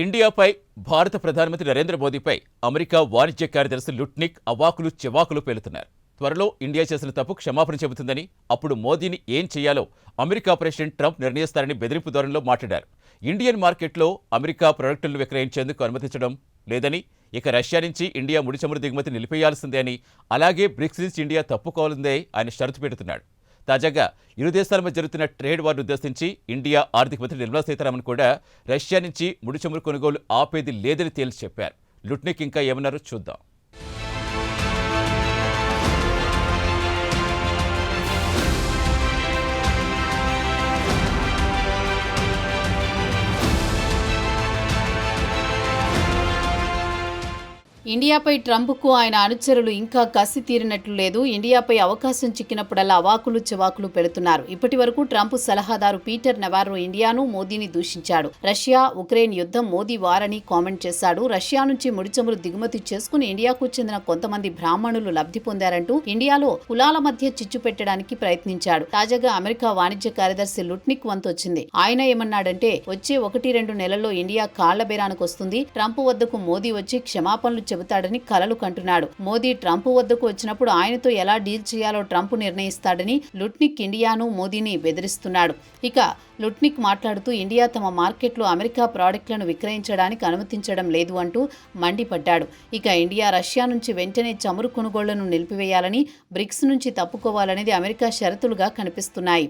ఇండియాపై భారత ప్రధానమంత్రి నరేంద్ర మోదీపై అమెరికా వాణిజ్య కార్యదర్శి లుట్నిక్ అవాకులు చెవాకులు పేలుతున్నారు. త్వరలో ఇండియా చేసిన తప్పు క్షమాపణ చెబుతుందని అప్పుడు మోదీని ఏం చేయాలో అమెరికా ప్రెసిడెంట్ ట్రంప్ నిర్ణయిస్తారని బెదిరింపు ధోరణిలో మాట్లాడారు. ఇండియన్ మార్కెట్లో అమెరికా ప్రొడక్టులను విక్రయించేందుకు అనుమతించడం లేదని ఇక రష్యా నుంచి ఇండియా ముడి చమురు దిగుమతి నిలిపేయాల్సిందే అని అలాగే బ్రిక్స్ నుంచి ఇండియా తప్పుకోవాలిందే ఆయన షరతు పెడుతున్నాడు. తాజాగా ఇరు దేశాల మధ్య జరుగుతున్న ట్రేడ్ వార్ను ఉద్దేశించి ఇండియా ఆర్థిక మంత్రి నిర్మలా సీతారామన్ కూడా రష్యా నుంచి ముడి చమురు కొనుగోలు ఆపేది లేదని తేల్చి చెప్పారు. లుట్నిక్ ఇంకా ఏమన్నారో చూద్దాం. ఇండియాపై ట్రంప్కు ఆయన అనుచరులు ఇంకా కసి తీరినట్లు లేదు. ఇండియాపై అవకాశం చిక్కినప్పుడల్లా అవాకులు చెవాకులు పెడుతున్నారు. ఇప్పటి వరకు ట్రంప్ సలహాదారు పీటర్ నెవారో ఇండియాను మోదీని దూషించాడు. రష్యా ఉక్రెయిన్ యుద్ధం మోదీ వారని కామెంట్ చేశాడు. రష్యా నుంచి ముడిచమురు దిగుమతి చేసుకుని ఇండియాకు చెందిన కొంతమంది బ్రాహ్మణులు లబ్ధి పొందారంటూ ఇండియాలో కులాల మధ్య చిచ్చు పెట్టడానికి ప్రయత్నించాడు. తాజాగా అమెరికా వాణిజ్య కార్యదర్శి లుట్నిక్ వంతొచ్చింది ఆయన ఏమన్నాడంటే వచ్చే ఒకటి రెండు నెలల్లో ఇండియా కాళ్ళ బేరానికి వస్తుంది ట్రంప్ వద్దకు మోదీ వచ్చి క్షమాపణలు చెబుతాడని కలలు కంటున్నాడు. మోదీ ట్రంప్ వద్దకు వచ్చినప్పుడు ఆయనతో ఎలా డీల్ చేయాలో ట్రంప్ నిర్ణయిస్తాడని లుట్నిక్ ఇండియాను మోదీని బెదిరిస్తున్నాడు. ఇక లుట్నిక్ మాట్లాడుతూ ఇండియా తమ మార్కెట్లో అమెరికా ప్రోడక్ట్లను విక్రయించడానికి అనుమతించడం లేదు అంటూ మండిపడ్డాడు. ఇక ఇండియా రష్యా నుంచి వెంటనే చమురు కొనుగోళ్ళను నిలిపివేయాలని బ్రిక్స్ నుంచి తప్పుకోవాలనేది అమెరికా షరతులుగా కనిపిస్తున్నాయి.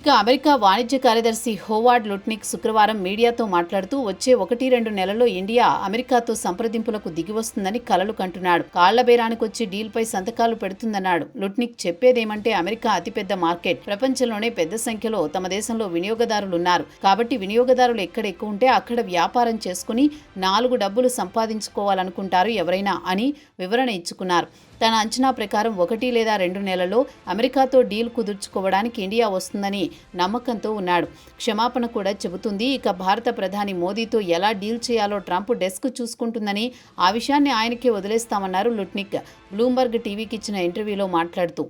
ఇక అమెరికా వాణిజ్య కార్యదర్శి హోవార్డ్ లుట్నిక్ శుక్రవారం మీడియాతో మాట్లాడుతూ వచ్చే ఒకటి రెండు నెలల్లో ఇండియా అమెరికాతో సంప్రదింపులకు దిగివస్తుందని కలలు కంటున్నాడు. కాళ్ళ బేరానికి వచ్చి డీల్పై సంతకాలు పెడుతుందన్నాడు. లుట్నిక్ చెప్పేదేమంటే అమెరికా అతిపెద్ద మార్కెట్. ప్రపంచంలోనే పెద్ద సంఖ్యలో తమ దేశంలో వినియోగదారులు ఉన్నారు. కాబట్టి వినియోగదారులు ఎక్కడ ఎక్కువ ఉంటే అక్కడ వ్యాపారం చేసుకుని నాలుగు డబ్బులు సంపాదించుకోవాలనుకుంటారు ఎవరైనా అని వివరణ ఇచ్చుకున్నారు. తన అంచనా ప్రకారం ఒకటి లేదా రెండు నెలల్లో అమెరికాతో డీల్ కుదుర్చుకోవడానికి ఇండియా వస్తుందని నమ్మకంతో ఉన్నాడు. క్షమాపణ కూడా చెబుతుంది. ఇక భారత ప్రధాని మోదీతో ఎలా డీల్ చేయాలో ట్రంప్ డెస్క్ చూసుకుంటుందని ఆ విషయాన్ని ఆయనకే వదిలేస్తామన్నారు లుట్నిక్. బ్లూంబర్గ్ టీవీకి ఇచ్చిన ఇంటర్వ్యూలో మాట్లాడుతూ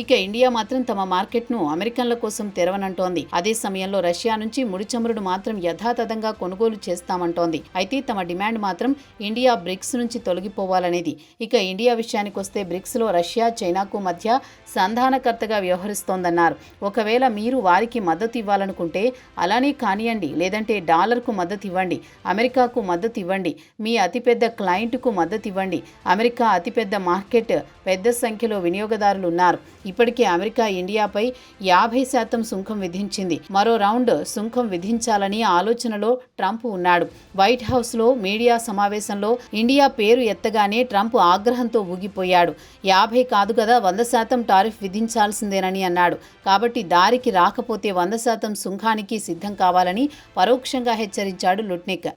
ఇక ఇండియా మాత్రం తమ మార్కెట్ను అమెరికన్ల కోసం తెరవనంటోంది. అదే సమయంలో రష్యా నుంచి ముడి చమురును మాత్రం యథాతథంగా కొనుగోలు చేస్తామంటోంది. అయితే తమ డిమాండ్ మాత్రం ఇండియా బ్రిక్స్ నుంచి తొలగిపోవాలనేది. ఇక ఇండియా విషయానికి వస్తే బ్రిక్స్లో రష్యా చైనాకు మధ్య సంధానకర్తగా వ్యవహరిస్తోందన్నారు. ఒకవేళ మీరు వారికి మద్దతు ఇవ్వాలనుకుంటే అలానే కానియండి లేదంటే డాలర్కు మద్దతు ఇవ్వండి అమెరికాకు మద్దతు ఇవ్వండి మీ అతిపెద్ద క్లయింట్కు మద్దతు ఇవ్వండి అమెరికా అతిపెద్ద మార్కెట్ పెద్ద సంఖ్యలో వినియోగదారులు ఉన్నారు ఇప్పటికే అమెరికా ఇండియాపై యాభై శాతం సుంకం విధించింది. మరో రౌండ్ సుంకం విధించాలని ఆలోచనలో ట్రంప్ ఉన్నాడు. వైట్ హౌస్లో మీడియా సమావేశంలో ఇండియా పేరు ఎత్తగానే ట్రంప్ ఆగ్రహంతో ఊగిపోయాడు. యాభై కాదు కదా వంద శాతం టారిఫ్ విధించాల్సిందేనని అన్నాడు. కాబట్టి దారికి రాకపోతే వంద శాతం సుంకానికి సిద్ధం కావాలని పరోక్షంగా హెచ్చరించాడు లుట్నిక్.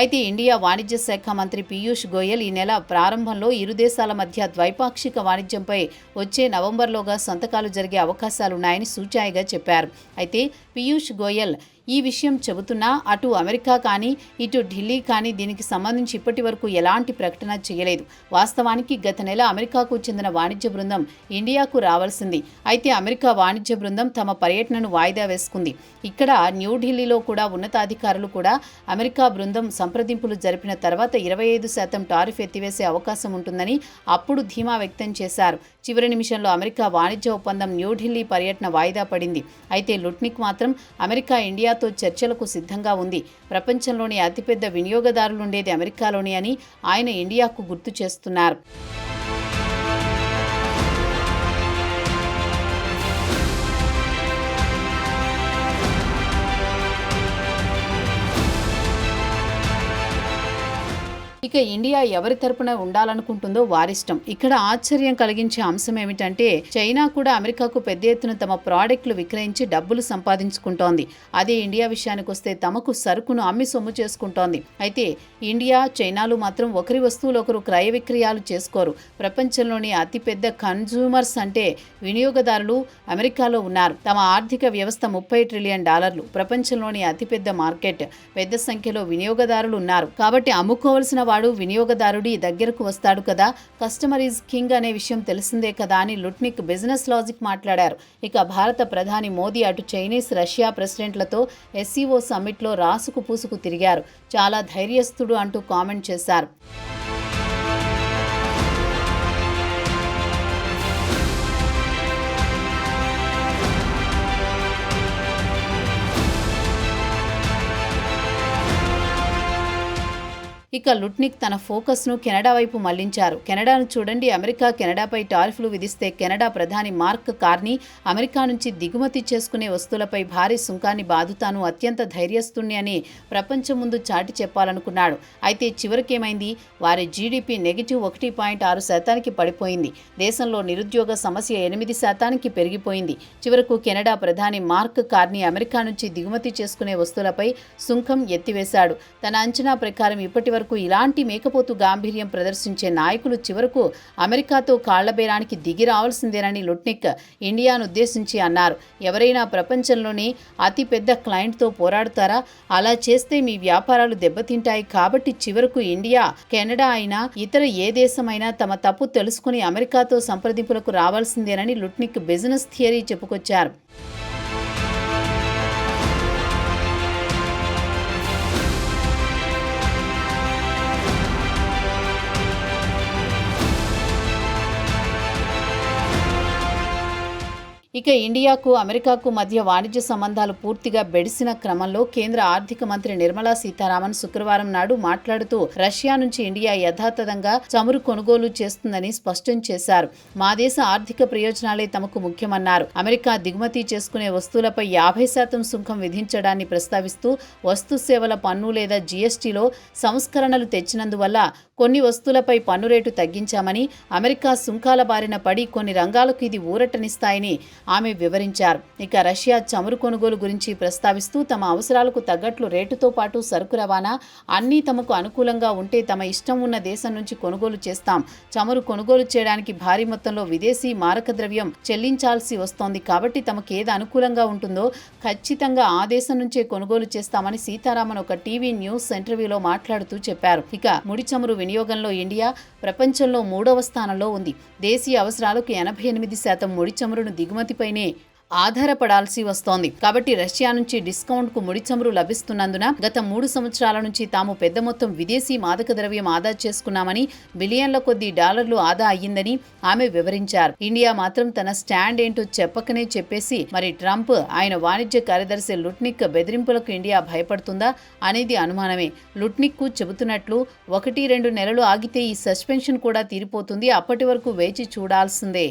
అయితే ఇండియా వాణిజ్య శాఖ మంత్రి పీయూష్ గోయల్ ఈ నెల ప్రారంభంలో ఇరు దేశాల మధ్య ద్వైపాక్షిక వాణిజ్యంపై వచ్చే నవంబర్లోగా సంతకాలు జరిగే అవకాశాలున్నాయని సూచాయిగా చెప్పారు. అయితే పీయూష్ గోయల్ ఈ విషయం చెబుతున్నా అటు అమెరికా కానీ ఇటు ఢిల్లీ కానీ దీనికి సంబంధించి ఇప్పటి వరకు ఎలాంటి ప్రకటన చేయలేదు. వాస్తవానికి గత నెల అమెరికాకు చెందిన వాణిజ్య బృందం ఇండియాకు రావాల్సింది. అయితే అమెరికా వాణిజ్య బృందం తమ పర్యటనను వాయిదా వేసుకుంది. ఇక్కడ న్యూఢిల్లీలో కూడా ఉన్నతాధికారులు కూడా అమెరికా బృందం సంప్రదింపులు జరిపిన తర్వాత ఇరవై ఐదు శాతం టారిఫ్ ఎత్తివేసే అవకాశం ఉంటుందని అప్పుడు ధీమా వ్యక్తం చేశారు. చివరి నిమిషంలో అమెరికా వాణిజ్య ఒప్పందం న్యూఢిల్లీ పర్యటన వాయిదా పడింది. అయితే లుట్నిక్ మాత్రం అమెరికా ఇండియా ఇండియాతో చర్చలకు సిద్ధంగా ఉంది. ప్రపంచంలోని అతిపెద్ద వినియోగదారులుండేది అమెరికాలోనే అని ఆయన ఇండియాకు గుర్తు చేస్తున్నారు. ఇక ఇండియా ఎవరి తరపున ఉండాలనుకుంటుందో వారిష్టం. ఇక్కడ ఆశ్చర్యం కలిగించే అంశం ఏమిటంటే చైనా కూడా అమెరికాకు పెద్ద ఎత్తున తమ ప్రోడక్ట్లు విక్రయించి డబ్బులు సంపాదించుకుంటోంది. అదే ఇండియా విషయానికి వస్తే తమకు సరుకును అమ్మి సొమ్ము చేసుకుంటోంది. అయితే ఇండియా చైనాలు మాత్రం ఒకరి వస్తువులు ఒకరు క్రయ విక్రయాలు చేసుకోరు. ప్రపంచంలోని అతిపెద్ద కన్జ్యూమర్స్ అంటే వినియోగదారులు అమెరికాలో ఉన్నారు. తమ ఆర్థిక వ్యవస్థ ముప్పై ట్రిలియన్ డాలర్లు. ప్రపంచంలోని అతిపెద్ద మార్కెట్. పెద్ద సంఖ్యలో వినియోగదారులు ఉన్నారు. కాబట్టి అమ్ముకోవలసిన వాడు వినియోగదారుడి దగ్గరకు వస్తాడు కదా. కస్టమర్ ఈజ్ కింగ్ అనే విషయం తెలిసిందే కదా అని లుట్నిక్ బిజినెస్ లాజిక్ మాట్లాడారు. ఇక భారత ప్రధాని మోదీ అటు చైనీస్ రష్యా ప్రెసిడెంట్లతో ఎస్సీఓ సమ్మిట్లో రాసుకు పూసుకు తిరిగారు. చాలా ధైర్యస్తుడు అంటూ కామెంట్ చేశారు. ఇక లుట్నిక్ తన ఫోకస్ను కెనడా వైపు మళ్ళించారు. కెనడాను చూడండి అమెరికా కెనడాపై టారిఫ్లు విధిస్తే కెనడా ప్రధాని మార్క్ కార్నీ అమెరికా నుంచి దిగుమతి చేసుకునే వస్తువులపై భారీ సుంకాన్ని బాదుతాను అత్యంత ధైర్యస్తుణ్ణి అని ప్రపంచం ముందు చాటి చెప్పాలనుకున్నాడు. అయితే చివరికేమైంది? వారి జీడిపి నెగిటివ్ ఒకటి పాయింట్ ఆరు శాతానికి పడిపోయింది. దేశంలో నిరుద్యోగ సమస్య ఎనిమిది శాతానికి పెరిగిపోయింది. చివరకు కెనడా ప్రధాని మార్క్ కార్నీ అమెరికా నుంచి దిగుమతి చేసుకునే వస్తువులపై సుంకం ఎత్తివేశాడు. తన అంచనా ప్రకారం ఇప్పటి వరకు ఇలాంటి మేకపోతు గాంభీర్యం ప్రదర్శించే నాయకులు చివరకు అమెరికాతో కాళ్ళబేరానికి దిగి రావాల్సిందేనని లుట్నిక్ ఇండియాను ఉద్దేశించి అన్నారు. ఎవరైనా ప్రపంచంలోని అతిపెద్ద క్లయింట్తో పోరాడుతారా? అలా చేస్తే మీ వ్యాపారాలు దెబ్బతింటాయి కాబట్టి చివరకు ఇండియా కెనడా అయినా ఇతర ఏ దేశమైనా తమ తప్పు తెలుసుకుని అమెరికాతో సంప్రదింపులకు రావాల్సిందేనని లుట్నిక్ బిజినెస్ థియరీ చెప్పుకొచ్చారు. ఇక ఇండియాకు అమెరికాకు మధ్య వాణిజ్య సంబంధాలు పూర్తిగా బెడిసిన క్రమంలో కేంద్ర ఆర్థిక మంత్రి నిర్మలా సీతారామన్ శుక్రవారం నాడు మాట్లాడుతూ రష్యా నుంచి ఇండియా యథాతథంగా చమురు కొనుగోలు చేస్తుందని స్పష్టం చేశారు. మా దేశ ఆర్థిక ప్రయోజనాలే తమకు ముఖ్యమన్నారు. అమెరికా దిగుమతి చేసుకునే వస్తువులపై యాభై శాతం సుంకం విధించడాన్ని ప్రస్తావిస్తూ వస్తు సేవల పన్ను లేదా జీఎస్టీలో సంస్కరణలు తెచ్చినందువల్ల కొన్ని వస్తువులపై పన్ను రేటు తగ్గించామని అమెరికా సుంకాల బారిన పడి కొన్ని రంగాలకు ఇది ఊరటనిస్తాయని ఆమె వివరించారు. ఇక రష్యా చమురు కొనుగోలు గురించి ప్రస్తావిస్తూ తమ అవసరాలకు తగ్గట్లు రేటుతో పాటు సరుకు రవాణా అన్నీ తమకు అనుకూలంగా ఉంటే తమ ఇష్టం ఉన్న దేశం నుంచి కొనుగోలు చేస్తాం. చమురు కొనుగోలు చేయడానికి భారీ మొత్తంలో విదేశీ మారక ద్రవ్యం చెల్లించాల్సి వస్తోంది. కాబట్టి తమకు ఏది అనుకూలంగా ఉంటుందో ఖచ్చితంగా ఆ దేశం నుంచే కొనుగోలు చేస్తామని సీతారామన్ ఒక టీవీ న్యూస్ ఇంటర్వ్యూలో మాట్లాడుతూ చెప్పారు. ఇక ముడి చమురు వినియోగంలో ఇండియా ప్రపంచంలో మూడవ స్థానంలో ఉంది. దేశీయ అవసరాలకు ఎనభై ఎనిమిది శాతం ముడి చమురును దిగుమతి దిగుమతిపైనే ఆధారపడాల్సి వస్తోంది. కాబట్టి రష్యా నుంచి డిస్కౌంట్కు ముడి చమురు లభిస్తున్నందున గత మూడు సంవత్సరాల నుంచి తాము పెద్ద మొత్తం విదేశీ మాదక ద్రవ్యం ఆదా చేసుకున్నామని బిలియన్ల కొద్ది డాలర్లు ఆదా అయ్యిందని ఆమె వివరించారు. ఇండియా మాత్రం తన స్టాండ్ ఏంటో చెప్పకనే చెప్పేసి మరి ట్రంప్ ఆయన వాణిజ్య కార్యదర్శి లుట్నిక్ బెదిరింపులకు ఇండియా భయపడుతుందా అనేది అనుమానమే. లుట్నిక్కు చెబుతున్నట్లు ఒకటి రెండు నెలలు ఆగితే ఈ సస్పెన్షన్ కూడా తీరిపోతుంది. అప్పటి వరకు వేచి చూడాల్సిందే.